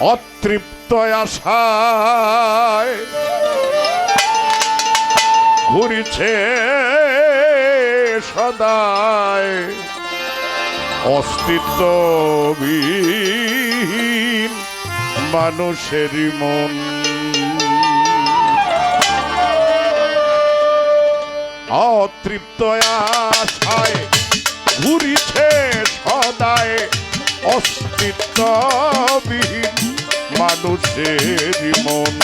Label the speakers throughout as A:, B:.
A: অতৃপ্ত আশায় ঘুরিছে সদায়। অস্তিত্ববিহীন মানুষেরই মন। অতৃপ্ত আশায় ঘুরিছে সদায়। অস্তিত্ব অস্তিত্ববিহীন মানুষের মন।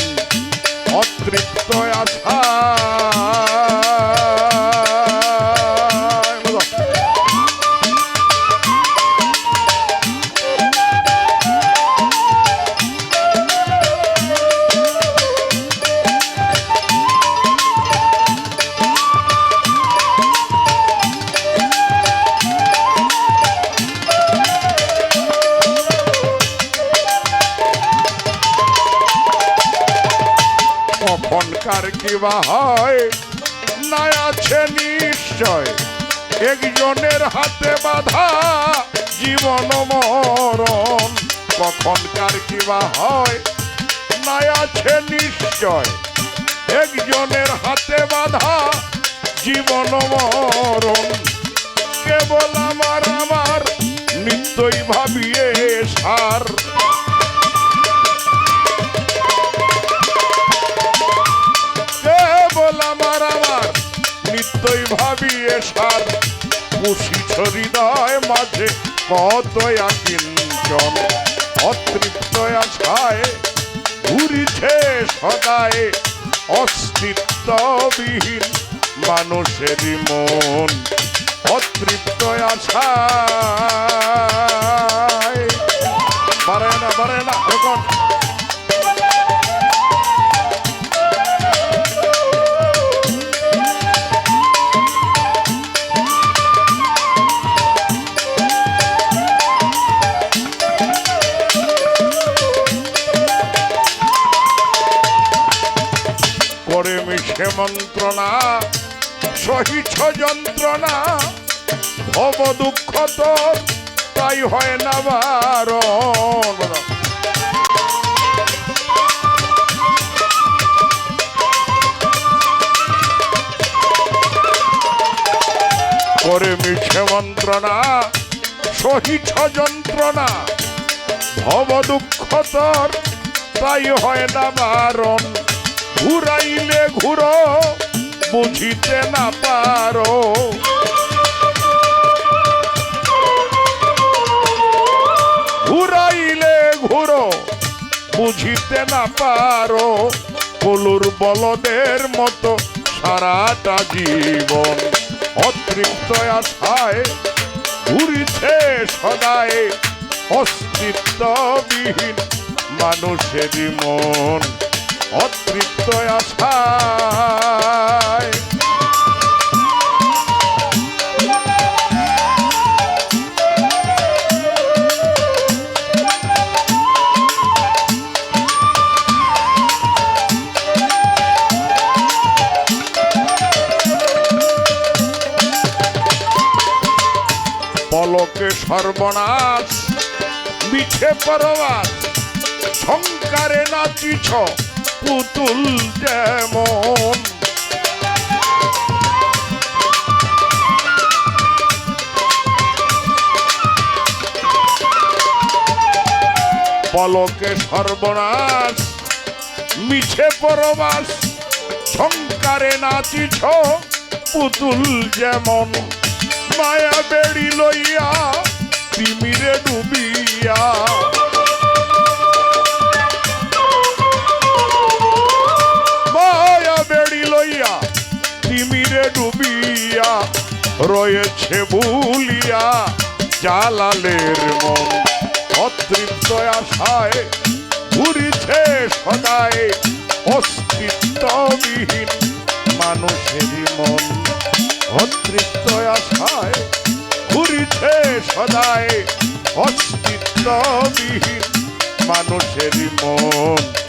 A: অতৃপ্ত আশায় কখনকার কিবা হয়? না আছে নিশ্চয়। একজনের হাতে বাধা জীবন মরণ। কখন কার কিবা হয়? না আছে নিশ্চয়। একজনের হাতে বাধা জীবন মরণ। নিত্যই ভাবিয়ে সার পুষিছ হৃদয় মাঝে কত আকিঞ্চন অতৃপ্ত আশায় ঘুরিছে সদায় অস্তিত্ববিহীন মানুষেরই মন। অতৃপ্ত আশায়। পারে না পারে না এখন মন্ত্রণা সহিছ যন্ত্রণা, ভব দুঃখ তোর তাই হয় না বারণ। করে মিশে মন্ত্রণা, সহিছ যন্ত্রণা, ভব দুঃখ তোর তাই হয় না বারণ। ঘুরাইলে ঘুরো বুঝিতে না পারো। ঘুরাইলে ঘুরো, বুঝিতে না পারো। কলুর বলদের মতো সারাটা জীবন অতৃপ্ত আশায় ঘুরিছে সদায় অস্তিত্ববিহীন মানুষের মন অতৃপ্ত আশায়। পলকে সর্বনাশ মিছে পরবাস সংকারে নাচিছ, পুতুল যেমন পলকে সর্বনাশ মিছে পরবাস সংকারে নাচিছ, পুতুল যেমন। মায়া বেড়ি লইয়া তিমিরে ডুবিয়া। মায়া বেড়ি লইয়া তিমিরে ডুবিয়া, রয়েছে ভুলিয়া জালালের মন। অতৃপ্ত আশায় ঘুরিছে সদায়, অস্তিত্ববিহীন মানুষেরই মন। সদায় অস্তিত্ববিহীন মানুষের মন।